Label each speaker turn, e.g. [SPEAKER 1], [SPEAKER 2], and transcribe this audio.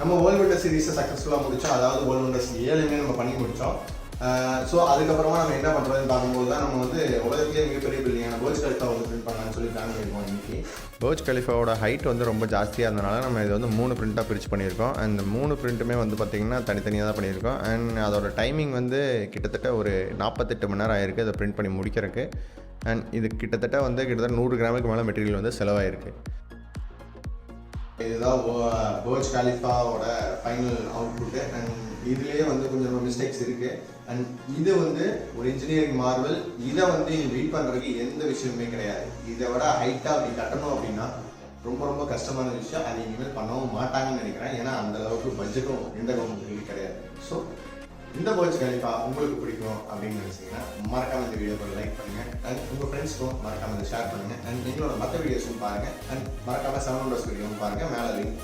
[SPEAKER 1] நம்ம world winter சீரீஸை சக்ஸஸ்ஃபுல்லாக முடித்தோம் அதாவது வேர்ல்டு வண்டர்ஸ் ஏழுமே நம்ம பண்ணி முடித்தோம் ஸோ அதுக்கப்புறமா நம்ம என்ன பண்ணுறதுன்னு பார்க்கும்போது தான் நம்ம வந்து உலகத்திலே மிகப்பெரிய பில்டிங்கான போர்ஜ் கலிஃபா வந்து பிரிண்ட் பண்ணலாம்னு சொல்லி பிளான் பண்ணியிருக்கோம் இன்னைக்கு.
[SPEAKER 2] பேர்ஜ் கலிஃபாவோட ஹைட் வந்து ரொம்ப ஜாஸ்தியாக இருந்தனால நம்ம இது வந்து மூணு பிரிண்ட்டாக பிரித்து பண்ணியிருக்கோம். அந்த மூணு பிரிண்ட்டுமே வந்து பார்த்திங்கன்னா தனித்தனியாக தான் பண்ணியிருக்கோம். அண்ட் அதோட டைமிங் வந்து கிட்டத்தட்ட ஒரு நாற்பத்தெட்டு மணி நேரம் ஆயிருக்கு. அதை பிரிண்ட் பண்ணி முடிக்கிறதுக்கு. அண்ட் இது கிட்டத்தட்ட வந்து கிட்டத்தட்ட நூறு கிராமுக்கு மேலே மெட்டீரியல் வந்து செலவாயிருக்கு.
[SPEAKER 1] இதுதான் போர்ஜ் காலிஃபாவோட ஃபைனல் அவுட்புட்டு அண்ட் இதுலேயே வந்து கொஞ்சம் மிஸ்டேக்ஸ் இருக்குது அண்ட் இது வந்து ஒரு இன்ஜினியரிங் மார்வல் இதை வந்து ரீட் பண்ணுறதுக்கு எந்த விஷயமே கிடையாது. இதை விட ஹைட்டாக அப்படி கட்டணும் அப்படின்னா ரொம்ப ரொம்ப கஷ்டமான விஷயம். அது இனிமேல் பண்ணவும் மாட்டாங்கன்னு நினைக்கிறேன். ஏன்னா அந்த அளவுக்கு பட்ஜெட்டும் எந்த கவர்மெண்ட் கிடையாது. ஸோ இந்த போர்ஜ் கலிஃபா உங்களுக்கு பிடிக்கும் அப்படின்னு நினைச்சீங்கன்னா மறக்காம இந்த வீடியோவை லைக் பண்ணுங்க. அண்ட் உங்கள் ஃப்ரெண்ட்ஸ்க்கும் மறக்காம இதை ஷேர் பண்ணுங்க. அண்ட் எங்களோட மற்ற வீடியோஸும் பாருங்க. அண்ட் மறக்காம செவன் டோஸ் வீடியோவும் பாருங்க. மேலே லிங்க்